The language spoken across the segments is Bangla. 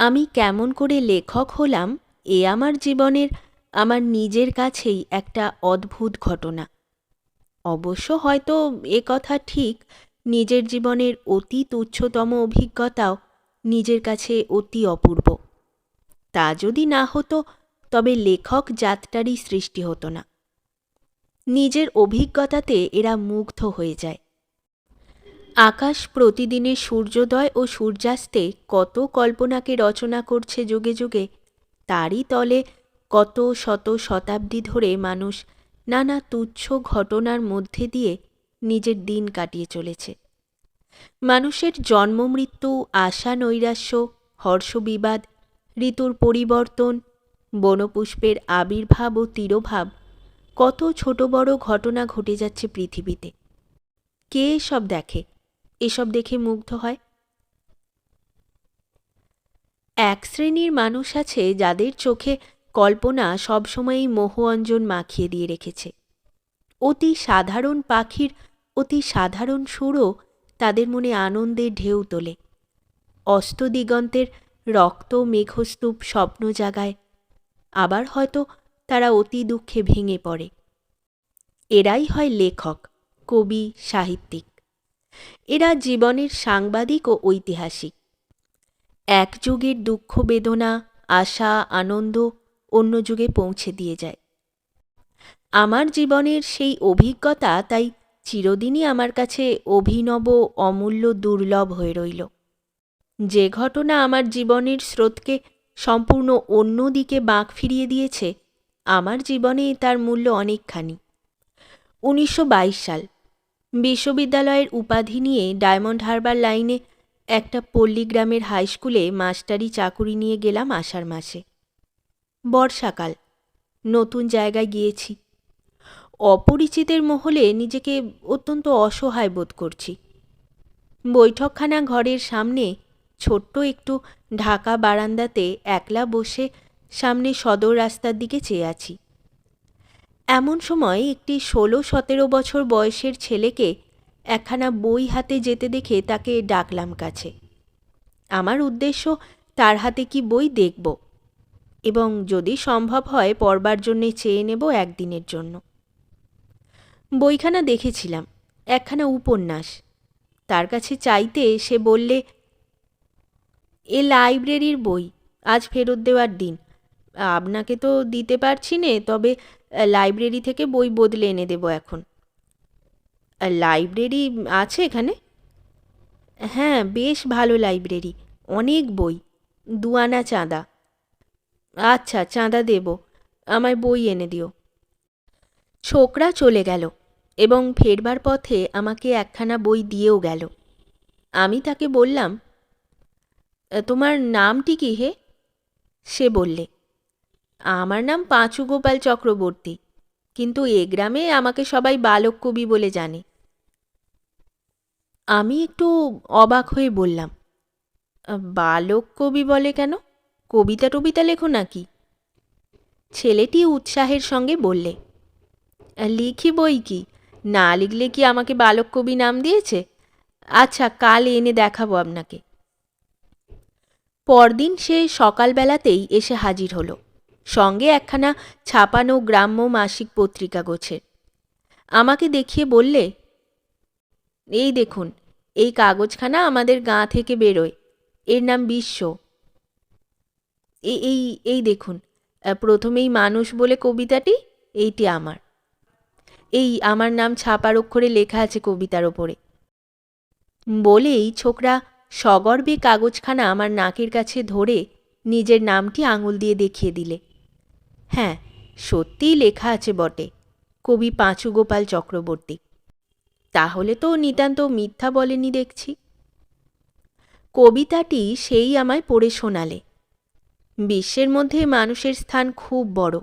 আমি কেমন করে লেখক হলাম, এ আমার জীবনের, আমার নিজের কাছেই একটা অদ্ভুত ঘটনা। অবশ্য হয়তো এ কথা ঠিক, নিজের জীবনের অতি তুচ্ছতম অভিজ্ঞতাও নিজের কাছে অতি অপূর্ব। তা যদি না হতো, তবে লেখক জাতটারই সৃষ্টি হতো না। নিজের অভিজ্ঞতাতে এরা মুগ্ধ হয়ে যায়। আকাশ প্রতিদিনের সূর্যোদয় ও সূর্যাস্তে কত কল্পনাকে রচনা করছে যুগে যুগে, তারই তলে কত শত শতাব্দী ধরে মানুষ নানা তুচ্ছ ঘটনার মধ্যে দিয়ে নিজের দিন কাটিয়ে চলেছে। মানুষের জন্ম, মৃত্যু, আশা, নৈরাশ্য, হর্ষবিবাদ, ঋতুর পরিবর্তন, বনপুষ্পের আবির্ভাব ও তিরোভাব, কত ছোট বড় ঘটনা ঘটে যাচ্ছে পৃথিবীতে। কে সব দেখে? এসব দেখে মুগ্ধ হয়। এক শ্রেণির মানুষ আছে যাদের চোখে কল্পনা সবসময়ই মোহ অঞ্জন মাখিয়ে দিয়ে রেখেছে। অতি সাধারণ পাখির অতি সাধারণ সুরও তাদের মনে আনন্দের ঢেউ তোলে। অস্ত দিগন্তের রক্ত মেঘস্তূপ স্বপ্ন জাগায়। আবার হয়তো তারা অতি দুঃখে ভেঙে পড়ে। এরাই হয় লেখক, কবি, সাহিত্যিক। এরা জীবনের সাংবাদিক ও ঐতিহাসিক। এক যুগের দুঃখ, বেদনা, আশা, আনন্দ অন্য যুগে পৌঁছে দিয়ে যায়। আমার জীবনের সেই অভিজ্ঞতা তাই চিরদিনই আমার কাছে অভিনব, অমূল্য, দুর্লভ হয়ে রইল। যে ঘটনা আমার জীবনের স্রোতকে সম্পূর্ণ অন্য দিকে বাঁক ফিরিয়ে দিয়েছে, আমার জীবনে তার মূল্য অনেকখানি। উনিশশো বাইশ সাল বিশ্ববিদ্যালয়ের উপাধি নিয়ে ডায়মন্ড হারবার লাইনে একটা পল্লীগ্রামের হাই স্কুলে মাস্টারি চাকুরি নিয়ে গেলাম আষাঢ় মাসে। বর্ষাকাল, নতুন জায়গায় গিয়েছি। অপরিচিতের মহলে নিজেকে অত্যন্ত অসহায় বোধ করছি। বৈঠকখানা ঘরের সামনে ছোট্ট একটু ঢাকা বারান্দাতে একলা বসে সামনে সদর রাস্তার দিকে চেয়ে আছি। এমন সময় একটি ষোলো সতেরো বছর বয়সের ছেলেকে একখানা বই হাতে যেতে দেখে তাকে ডাকলাম কাছে। আমার উদ্দেশ্য, তার হাতে কি বই দেখব এবং যদি সম্ভব হয় পড়বার জন্যে চেয়ে নেব একদিনের জন্য। বইখানা দেখেছিলাম, একখানা উপন্যাস। তার কাছে চাইতে সে বললে, এ লাইব্রেরির বই, আজ ফেরত দেওয়ার দিন। আপনাকে তো দিতে পারছি নে, তবে লাইব্রেরি থেকে বই বদলে এনে দেবো এখন। লাইব্রেরি আছে এখানে? হ্যাঁ বেশ ভালো লাইব্রেরি অনেক বই। দুয়ানা চাঁদা। আচ্ছা চাঁদা দেব। আমায় বই এনে দিও। ছোকরা চলে গেল এবং ফেরবার পথে আমাকে একখানা বই দিয়েও গেল। আমি তাকে বললাম, তোমার নামটি কি হে? সে বললে আমার নাম পাঁচু গোপাল চক্রবর্তী, কিন্তু এ গ্রামে আমাকে সবাই বালক কবি বলে জানে। আমি একটু অবাক হয়ে বললাম, বালক কবি বলে কেন? কবিতা টবিতা লেখো নাকি? ছেলেটি উৎসাহের সঙ্গে বললে, লিখি বই কি? না লিখলে কি আমাকে বালক কবি নাম দিয়েছে? আচ্ছা কাল এনে দেখাবো আপনাকে। পরদিন সে সকালবেলাতেই এসে হাজির হলো। সঙ্গে একখানা ছাপানো গ্রাম্য মাসিক পত্রিকা গোছের আমাকে দেখিয়ে বললে, এই দেখুন, এই কাগজখানা আমাদের গাঁ থেকে বেরোয়। এর নাম বিশ্ব। এই এই দেখুন প্রথমেই মানুষ বলে কবিতাটি, এইটি আমার। এই আমার নাম ছাপার অক্ষরে লেখা আছে কবিতার ওপরে। বলেই ছোকরা সগর্বে কাগজখানা আমার নাকের কাছে ধরে নিজের নামটি আঙুল দিয়ে দেখিয়ে দিলে। হ্যাঁ সত্যিই লেখা আছে বটে, কবি পাঁচুগোপাল চক্রবর্তী। তাহলে তো নিতান্ত মিথ্যা বলেনি দেখছি। কবিতাটি সেই আমায় পড়ে শোনালে। বিশ্বের মধ্যে মানুষের স্থান খুব বড়।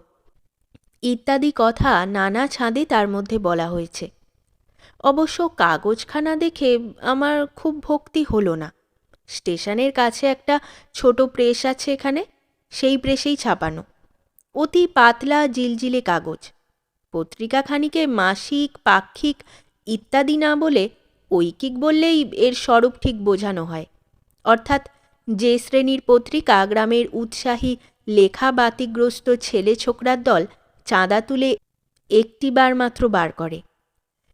ইত্যাদি কথা নানা ছাঁদে তার মধ্যে বলা হয়েছে। অবশ্য কাগজখানা দেখে আমার খুব ভক্তি হলো না। স্টেশনের কাছে একটা ছোট প্রেস আছে এখানে, সেই প্রেসেই ছাপানো। অতি পাতলা জিলজিলে কাগজ। পত্রিকাখানিকে মাসিক, পাক্ষিক ইত্যাদি না বলে ঐকিক বললেই এর স্বরূপ ঠিক বোঝানো হয়। অর্থাৎ যে শ্রেণির পত্রিকা গ্রামের উৎসাহী লেখা বাতিগ্রস্ত ছেলে ছোকরার দল চাঁদা তুলে একটিবার মাত্র বার করে।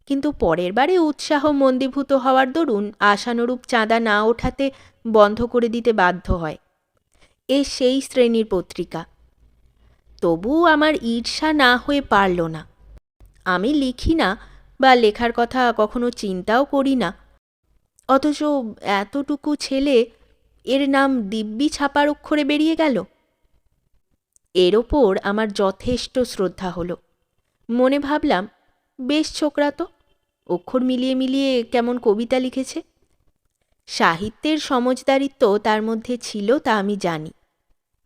কিন্তু পরের বারে উৎসাহ মন্দীভূত হওয়ার দরুন আশানুরূপ চাঁদা না ওঠাতে বন্ধ করে দিতে বাধ্য হয়। এ সেই শ্রেণির পত্রিকা। তবু আমার ঈর্ষা না হয়ে পারল না। আমি লিখি না বা লেখার কথা কখনো চিন্তাও করি না। অথচ এতটুকু ছেলে এর নাম দিব্যি ছাপার অক্ষরে বেরিয়ে গেল। এর ওপর আমার যথেষ্ট শ্রদ্ধা হলো। মনে ভাবলাম, বেশ ছোকরা তো, অক্ষর মিলিয়ে মিলিয়ে কেমন কবিতা লিখেছে। সাহিত্যের সমজদারিত্ব তার মধ্যে ছিল তা আমি জানি।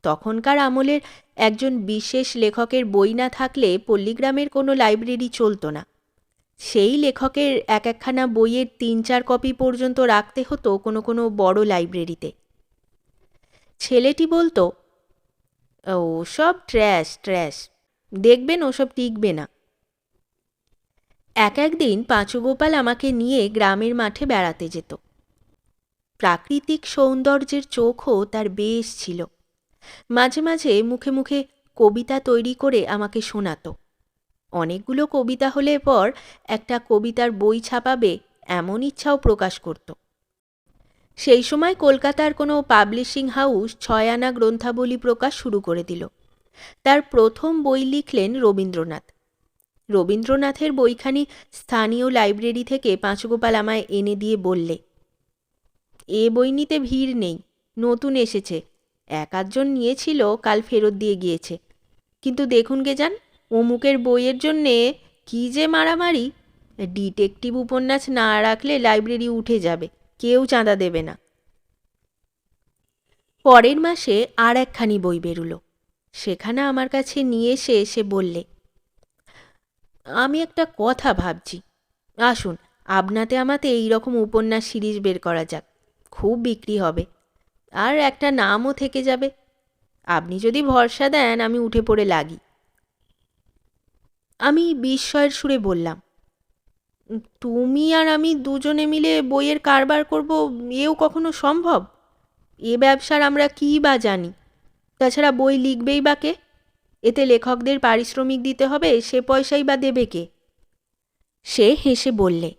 তখনকার আমলের একজন বিশেষ লেখকের বই না থাকলে পল্লীগ্রামের কোনো লাইব্রেরি চলতো না। সেই লেখকের এক একখানা বইয়ের তিন চার কপি পর্যন্ত রাখতে হতো কোনো কোনো বড় লাইব্রেরিতে। ছেলেটি বলতো, ও, সব ট্র্যাশ ট্র্যাশ, দেখবেন ওসব টিকবে না। এক একদিন পাঁচুগোপাল আমাকে নিয়ে গ্রামের মাঠে বেড়াতে যেত। প্রাকৃতিক সৌন্দর্যের চোখও তার বেশ ছিল। মাঝে মাঝে মুখে মুখে কবিতা তৈরি করে আমাকে শোনাতো। অনেকগুলো কবিতা হলে পর একটা কবিতার বই ছাপাবে এমন ইচ্ছাও প্রকাশ করত। সেই সময় কলকাতার কোনো পাবলিশিং হাউস ছয়ানা গ্রন্থাবলী প্রকাশ শুরু করে দিল। তার প্রথম বই লিখলেন রবীন্দ্রনাথ। রবীন্দ্রনাথের বইখানি স্থানীয় লাইব্রেরি থেকে পাঁচগোপাল আমায় এনে দিয়ে বললে, এ বই নিতে ভিড় নেই, নতুন এসেছে এক আধজন নিয়েছিল, কাল ফেরত দিয়ে গিয়েছে। কিন্তু দেখুন গে যান, অমুকের বইয়ের জন্যে কী যে মারামারি। ডিটেকটিভ উপন্যাস না রাখলে লাইব্রেরি উঠে যাবে, কেউ চাঁদা দেবে না। পরের মাসে আর একখানি বই বেরুলো। সেখানে আমার কাছে নিয়ে এসে সে বললে, আমি একটা কথা ভাবছি। আসুন, আপনাতে আমাতে এই রকম উপন্যাস সিরিজ বের করা যাক। খুব বিক্রি হবে। আর একটা নামও থেকে যাবে। আপনি যদি ভরসা দেন, আমি উঠে পড়ে লাগি। আমি বিস্ময়ের সুরে বললাম, তুমি আর আমি দুজনে মিলে বইয়ের কারবার করব, এও কখনো সম্ভব? এ ব্যবসার আমরা কী বা জানি? তাছাড়া বই লিখবেই বা কে? এতে লেখকদের পারিশ্রমিক দিতে হবে, সে পয়সাই বা দেবে কে? সে হেসে বললে,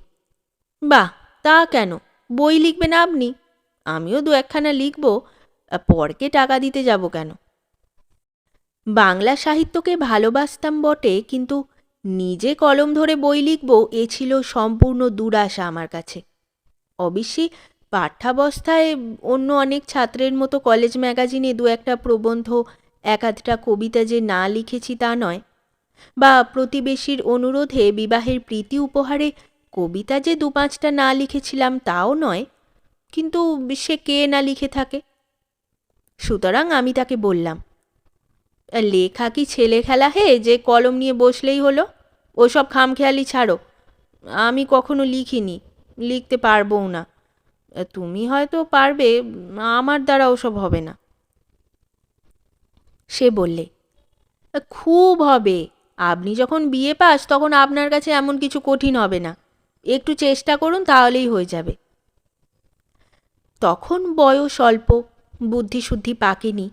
বাহ, তা কেন? বই লিখবে না আপনি? আমিও দু একখানা লিখব পরকে টাকা দিতে যাব কেন? বাংলা সাহিত্যকে ভালোবাসতাম বটে, কিন্তু নিজে কলম ধরে বই লিখব, এ ছিল সম্পূর্ণ দুরাশা আমার কাছে। অবশ্যই পাঠ্যাবস্থায় অন্য অনেক ছাত্রের মতো কলেজ ম্যাগাজিনে দু একটা প্রবন্ধ, এক আধটা কবিতা যে না লিখেছি তা নয়। বা প্রতিবেশীর অনুরোধে বিবাহের প্রীতি উপহারে কবিতা যে দু পাঁচটা না লিখেছিলাম তাও নয়। কিন্তু সে কে না লিখে থাকে? সুতরাং আমি তাকে বললাম, লেখা কি ছেলে খেলা হে যে কলম নিয়ে বসলেই হলো? ওসব খামখেয়ালি ছাড়ো। আমি কখনো লিখিনি, লিখতে পারবও না। তুমি হয়তো পারবে, আমার দ্বারা ওসব হবে না। সে বললে, খুব হবে। আপনি যখন বিয়ে পাস, তখন আপনার কাছে এমন কিছু কঠিন হবে না। একটু চেষ্টা করুন, তাহলেই হয়ে যাবে। তখন বয়স অল্প, বুদ্ধিশুদ্ধি পাকেনি।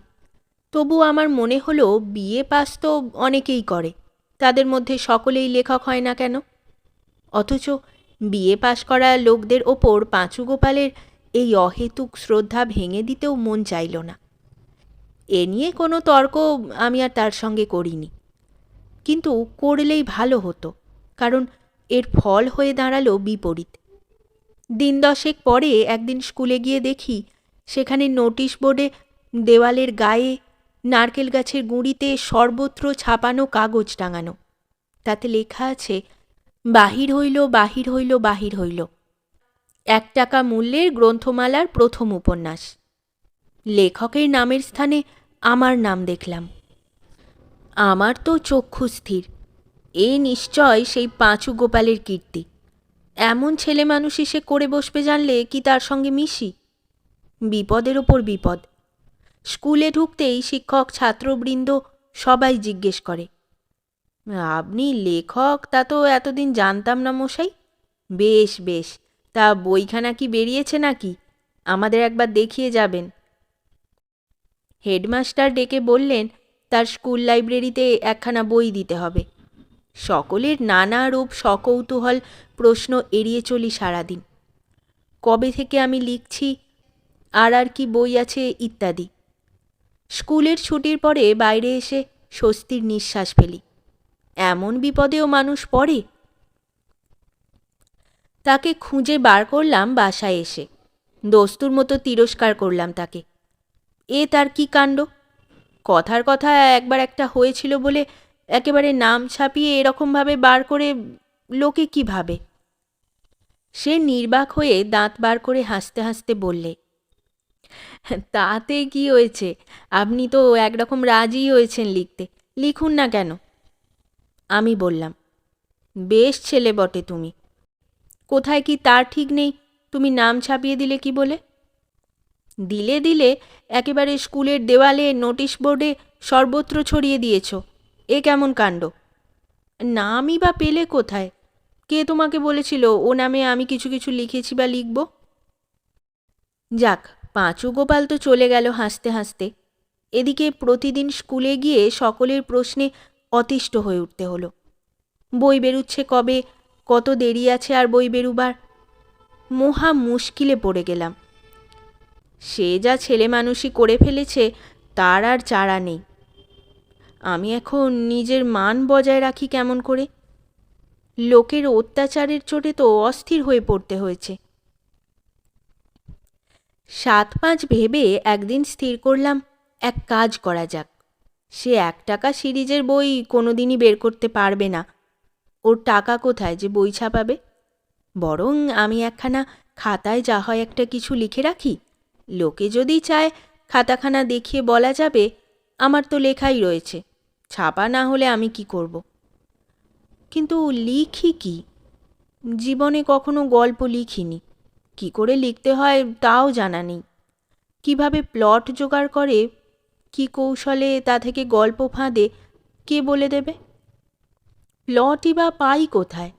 তবু আমার মনে হলো বিয়ে পাস তো অনেকেই করে, তাদের মধ্যে সকলেই লেখক হয় না কেন? অথচ বিয়ে পাশ করা লোকদের ওপর পাঁচু গোপালের এই অহেতুক শ্রদ্ধা ভেঙে দিতেও মন চাইল না। এ নিয়ে কোনো তর্ক আমি আর তার সঙ্গে করিনি। কিন্তু করলেই ভালো হতো, কারণ এর ফল হয়ে দাঁড়াল বিপরীত। দিন দশেক পরে একদিন স্কুলে গিয়ে দেখি, সেখানে নোটিশ বোর্ডে দেওয়ালের গায়ে নারকেল গাছের গুঁড়িতে সর্বত্র ছাপানো কাগজ টাঙানো। তাতে লেখা আছে, বাহির হইল বাহির হইল বাহির হইল। এক টাকা মূল্যের গ্রন্থমালার প্রথম উপন্যাস। লেখকের নামের স্থানে আমার নাম দেখলাম। আমার তো চক্ষু স্থির। এ নিশ্চয় সেই পাঁচু গোপালের কীর্তি। এমন ছেলে মানুষই সে করে বসবে জানলে কি তার সঙ্গে মিশি? বিপদের ওপর বিপদ। স্কুলে ঢুকতেই শিক্ষক, ছাত্রবৃন্দ সবাই জিজ্ঞেস করে, আপনি লেখক? তা তো এতদিন জানতাম না মশাই। বেশ বেশ। তা বইখানা কি বেরিয়েছে নাকি? আমাদের একবার দেখিয়ে যাবেন। হেডমাস্টার ডেকে বললেন, তার স্কুল লাইব্রেরিতে একখানা বই দিতে হবে। সকলের নানা রূপ সকৌতূহল প্রশ্ন এড়িয়ে চলি সারাদিন। কবে থেকে আমি লিখছি, আর আর কি বই আছে ইত্যাদি। স্কুলের ছুটির পরে বাইরে এসে স্বস্তির নিঃশ্বাস ফেলি। এমন বিপদেও মানুষ পড়ে। তাকে খুঁজে বার করলাম বাসায় এসে। দস্তুর মতো তিরস্কার করলাম তাকে। এ তার কি কাণ্ড? কথার কথা একবার একটা হয়েছিল বলে একেবারে নাম ছাপিয়ে এরকমভাবে বার করে লোকে কি ভাবে? সে নির্বাক হয়ে দাঁত বার করে হাসতে হাসতে বললে, তাতে কি হয়েছে? আপনি তো একরকম রাজি হয়েছেন লিখতে। লিখুন না কেন? আমি বললাম, বেশ ছেলে বটে তুমি। কোথায় কি তার ঠিক নেই? তুমি নাম ছাপিয়ে দিলে কি বলে? দিলে দিলে একেবারে স্কুলের দেওয়ালে নোটিশ বোর্ডে সর্বত্র ছড়িয়ে দিয়েছ। এ কেমন কাণ্ড? নামই বা পেলে কোথায়? কে তোমাকে বলেছিল, ও নামে আমি কিছু কিছু লিখেছি বা লিখব যাক, পাঁচু গোপাল তো চলে গেল হাসতে হাসতে। এদিকে প্রতিদিন স্কুলে গিয়ে সকলের প্রশ্নে অতিষ্ঠ হয়ে উঠতে হলো। বই বেরুচ্ছে কবে? কত দেরি আছে আর বই বেরুবার? মহা মুশকিলে পড়ে গেলাম। সে যা ছেলে মানুষই করে ফেলেছে, তার আর চারা নেই। আমি এখন নিজের মান বজায় রাখি কেমন করে? লোকের অত্যাচারের চোটে তো অস্থির হয়ে পড়তে হয়েছে। সাত পাঁচ ভেবে একদিন স্থির করলাম, এক কাজ করা যাক। সে এক টাকা সিরিজের বই কোনোদিনই বের করতে পারবে না। ওর টাকা কোথায় যে বই ছাপাবে? বরং আমি একখানা খাতায় যা হয় একটা কিছু লিখে রাখি। লোকে যদি চায় খাতাখানা দেখিয়ে বলা যাবে আমার তো লেখাই রয়েছে। ছাপা না হলে আমি কি করব? কিন্তু লিখি কি? জীবনে কখনো গল্প লিখিনি। কি করে লিখতে হয় তাও জানা নেই। কীভাবে প্লট জোগাড় করে, কি কৌশলে তা থেকে গল্প ফাঁদে, কে বলে দেবে? প্লটই বা পাই কোথায়?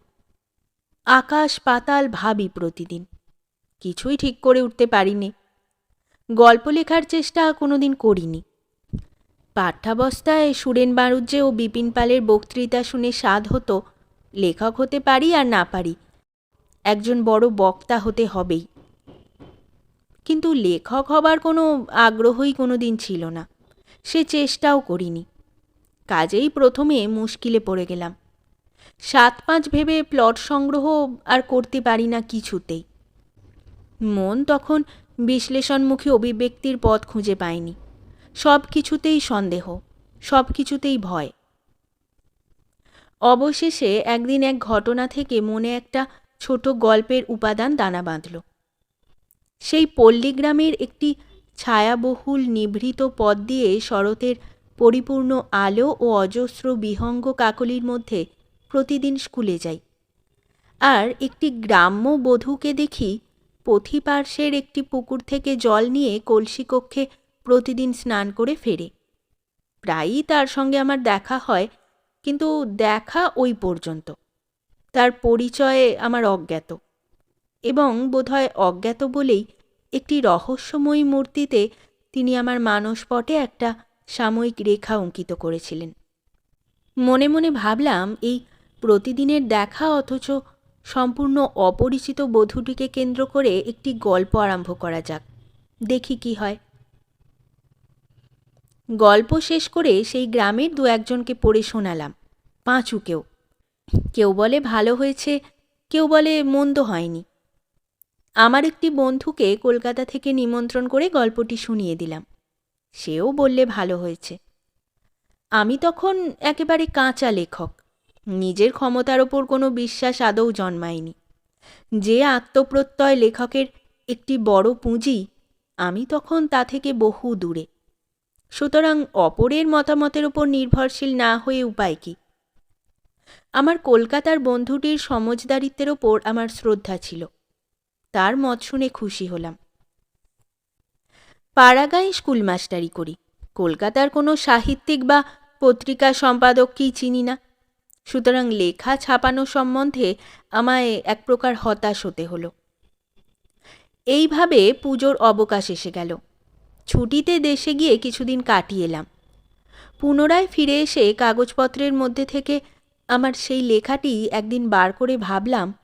আকাশ পাতাল ভাবি প্রতিদিন। কিছুই ঠিক করে উঠতে পারিনি। গল্প লেখার চেষ্টা কোনোদিন করিনি। পাঠ্যাবস্থায় সুরেন বাণুজ্যে ও বিপিন পালের বক্তৃতা শুনে স্বাদ হতো, লেখক হতে পারি আর না পারি। একজন বড় বক্তা হতে হবেই। কিন্তু লেখক হবার কোনো আগ্রহই কোনো দিন ছিল না। সে চেষ্টাও করিনি। কাজেই প্রথমে মুশকিলে পড়ে গেলাম। সাত পাঁচ ভেবে প্লট সংগ্রহ আর করতে পারি না কিছুতেই। মন তখন বিশ্লেষণমুখী অভিব্যক্তির পথ খুঁজে পায়নি। সব কিছুতেই সন্দেহ, সব কিছুতেই ভয়। অবশেষে একদিন এক ঘটনা থেকে মনে একটা ছোট গল্পের উপাদান দানা বাঁধল। সেই পল্লীগ্রামের একটি ছায়াবহুল নিভৃত পথ দিয়ে শরতের পরিপূর্ণ আলো ও অজস্র বিহঙ্গ কাকলির মধ্যে প্রতিদিন স্কুলে যাই। আর একটি গ্রাম্য বধূকে দেখি পথিপার্শ্বের একটি পুকুর থেকে জল নিয়ে কলসি কক্ষে প্রতিদিন স্নান করে ফেরে। প্রায়ই তার সঙ্গে আমার দেখা হয়, কিন্তু দেখা ওই পর্যন্ত। তার পরিচয়ে আমার অজ্ঞাত। এবং বোধহয় অজ্ঞাত বলেই একটি রহস্যময়ী মূর্তিতে তিনি আমার মানসপটে একটা সাময়িক রেখা অঙ্কিত করেছিলেন। মনে মনে ভাবলাম, এই প্রতিদিনের দেখা অথচ সম্পূর্ণ অপরিচিত বধূটিকে কেন্দ্র করে একটি গল্প আরম্ভ করা যাক। দেখি কি হয়। গল্প শেষ করে সেই গ্রামের দু একজনকে পড়ে শোনালাম, পাঁচুকেও। কেউ বলে, ভালো হয়েছে। কেউ বলে, মন্দ হয়নি। আমার একটি বন্ধুকে কলকাতা থেকে নিমন্ত্রণ করে গল্পটি শুনিয়ে দিলাম। সেও বললে, ভালো হয়েছে। আমি তখন একেবারে কাঁচা লেখক। নিজের ক্ষমতার ওপর কোনো বিশ্বাস আদৌ জন্মায়নি। যে আত্মপ্রত্যয় লেখকের একটি বড় পুঁজি, আমি তখন তা থেকে বহু দূরে। সুতরাং অপরের মতামতের উপর নির্ভরশীল না হয়ে উপায় কি? আমার কলকাতার বন্ধুটির সমজদারিত্বের ওপর আমার শ্রদ্ধা ছিল। তার মত শুনে খুশি হলাম। পাড়াগাঁয়ে স্কুল মাস্টারি করি। কলকাতার কোনো সাহিত্যিক বা পত্রিকা সম্পাদককেই চিনি না? সুতরাং লেখা ছাপানো সম্বন্ধে আমায় এক প্রকার হতাশ হতে হলো। এইভাবে পুজোর অবকাশ এসে গেল। ছুটিতে দেশে গিয়ে কিছুদিন কাটিয়ে এলাম। পুনরায় ফিরে এসে কাগজপত্রের মধ্যে থেকে আমার সেই লেখাটি একদিন বার করে ভাবলাম,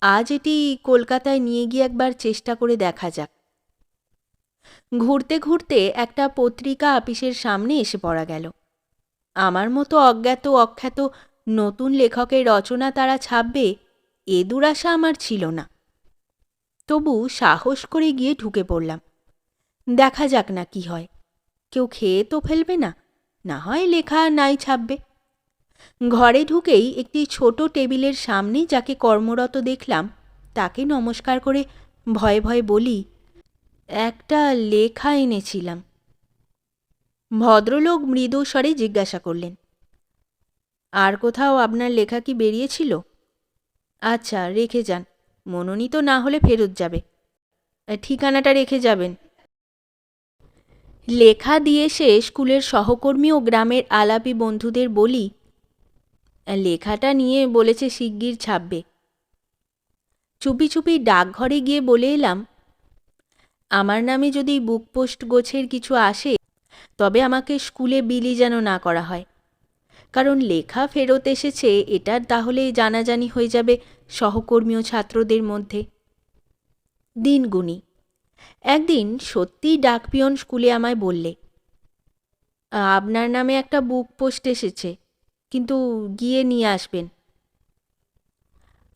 আজ এটি কলকাতায় নিয়ে গিয়ে একবার চেষ্টা করে দেখা যাক। ঘুরতে ঘুরতে একটা পত্রিকা আপিসের সামনে এসে পড়া গেল। আমার মতো অজ্ঞাত অখ্যাত নতুন লেখকের রচনা তারা ছাপবে, এ দুরাশা আমার ছিল না। তবু সাহস করে গিয়ে ঢুকে পড়লাম। দেখা যাক না কি হয়। কেউ খেয়ে তো ফেলবে না না হয় লেখা নাই ছাপবে। ঘরে ঢুকেই একটি ছোট টেবিলের সামনে যাকে কর্মরত দেখলাম, তাকে নমস্কার করে ভয়ে ভয়ে বলি, একটা লেখা এনেছিলাম। ভদ্রলোক মৃদু স্বরে জিজ্ঞাসা করলেন, আর কোথাও আপনার লেখা কি বেরিয়েছিল? আচ্ছা রেখে যান, মনোনীত না হলে ফেরত যাবে। ঠিকানাটা রেখে যাবেন। লেখা দিয়ে সে স্কুলের সহকর্মী ও গ্রামের আলাপি বন্ধুদের বলি, লেখাটা নিয়ে বলেছে শিগগির ছাপবে। চুপি চুপি ডাকঘরে গিয়ে বলে এলাম, আমার নামে যদি বুক পোস্ট গোছের কিছু আসে, তবে আমাকে স্কুলে বিলি যেন না করা হয়। কারণ লেখা ফেরত এসেছে, এটার তাহলে জানাজানি হয়ে যাবে সহকর্মী ও ছাত্রদের মধ্যে। দিন গুনি একদিন সত্যিই ডাকপিয়ন স্কুলে আমায় বললে, আপনার নামে একটা বুক পোস্ট এসেছে, কিন্তু গিয়ে নিয়ে আসবেন।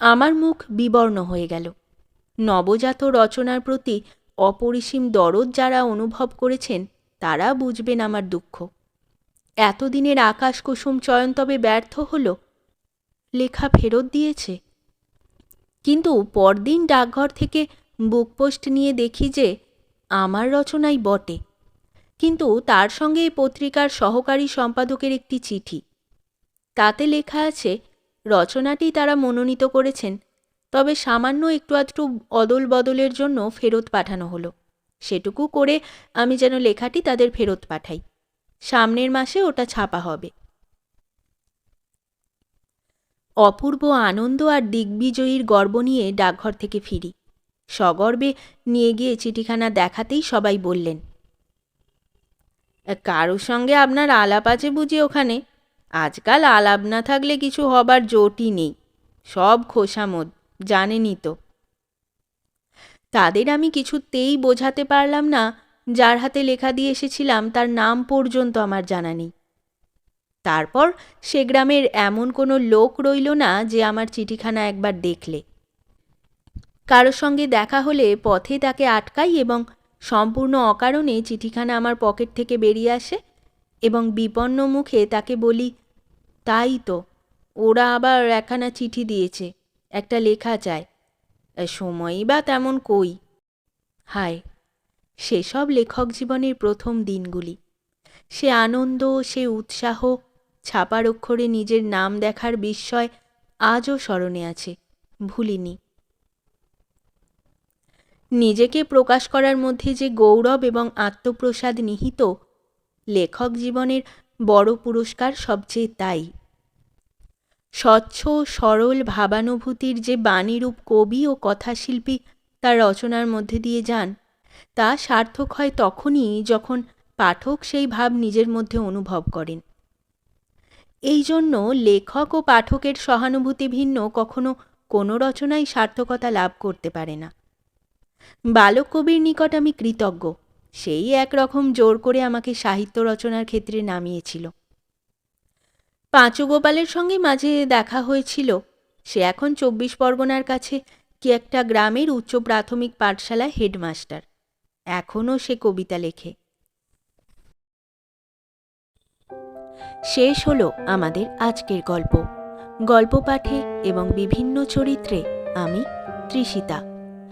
আমার মুখ বিবর্ণ হয়ে গেল। নবজাত রচনার প্রতি অপরিসীম দরদ যারা অনুভব করেছেন, তারা বুঝবেন আমার দুঃখ। এতদিনের আকাশ কুসুম চয়ন তবে ব্যর্থ হল, লেখা ফেরত দিয়েছে। কিন্তু পরদিন ডাকঘর থেকে বুকপোস্ট নিয়ে দেখি যে আমার রচনাই বটে। কিন্তু তার সঙ্গে এই পত্রিকার সহকারী সম্পাদকের একটি চিঠি। তাতে লেখা আছে, রচনাটি তারা মনোনীত করেছেন, তবে সামান্য একটু আধটু অদল বদলের জন্য ফেরত পাঠানো হলো। সেটুকু করে আমি যেন লেখাটি তাদের ফেরত পাঠাই। সামনের মাসে ওটা ছাপা হবে। অপূর্ব আনন্দ আর দিগ্বিজয়ীর গর্ব নিয়ে ডাকঘর থেকে ফিরি। সগর্বে নিয়ে গিয়ে চিঠিখানা দেখাতেই সবাই বললেন কারোর সঙ্গে আপনার আলাপ আছে বুঝি ওখানে? আজকাল আলাপ না থাকলে কিছু হবার জোটই নেই, সব খোসামদ, জানেনই তো। তাদের আমি কিছুতেই বোঝাতে পারলাম না, যার হাতে লেখা দিয়ে এসেছিলাম তার নাম পর্যন্ত আমার জানা নেই। তারপর সে গ্রামের এমন কোনো লোক রইল না যে আমার চিঠিখানা একবার দেখলে। কারোর সঙ্গে দেখা হলে পথে তাকে আটকাই এবং সম্পূর্ণ অকারণে চিঠিখানা আমার পকেট থেকে বেরিয়ে আসে এবং বিপন্ন মুখে তাকে বলি, তাই তো, ওরা আবার একখানা চিঠি দিয়েছে, একটা লেখা চায়, সময়ই বা তেমন কই? হায়, সেসব লেখক জীবনের প্রথম দিনগুলি। সে আনন্দ, সে উৎসাহ, ছাপার অক্ষরে নিজের নাম দেখার বিস্ময় আজও স্মরণে আছে, ভুলিনি। নিজেকে প্রকাশ করার মধ্যে যে গৌরব এবং আত্মপ্রসাদ নিহিত, লেখক জীবনের বড় পুরস্কার সবচেয়ে তাই। স্বচ্ছ, সরল ভাবানুভূতির যে বাণীরূপ কবি ও কথাশিল্পী তার রচনার মধ্যে দিয়ে যান, তা সার্থক হয় তখনই যখন পাঠক সেই ভাব নিজের মধ্যে অনুভব করেন। এই জন্য লেখক ও পাঠকের সহানুভূতি ভিন্ন কখনো কোনো রচনাই সার্থকতা লাভ করতে পারে না। বালক কবির নিকট আমি কৃতজ্ঞ। সেই একরকম জোর করে আমাকে সাহিত্য রচনার ক্ষেত্রে নামিয়েছিল। পাঁচু গোপালের সঙ্গে মাঝে দেখা হয়েছিল, সে এখন চব্বিশ পরগনার কাছে কি একটা গ্রামের উচ্চ প্রাথমিক পাঠশালায় হেডমাস্টার। এখনও সে কবিতা লেখে। শেষ হলো আমাদের আজকের গল্প। গল্প পাঠে এবং বিভিন্ন চরিত্রে আমি তৃষিতা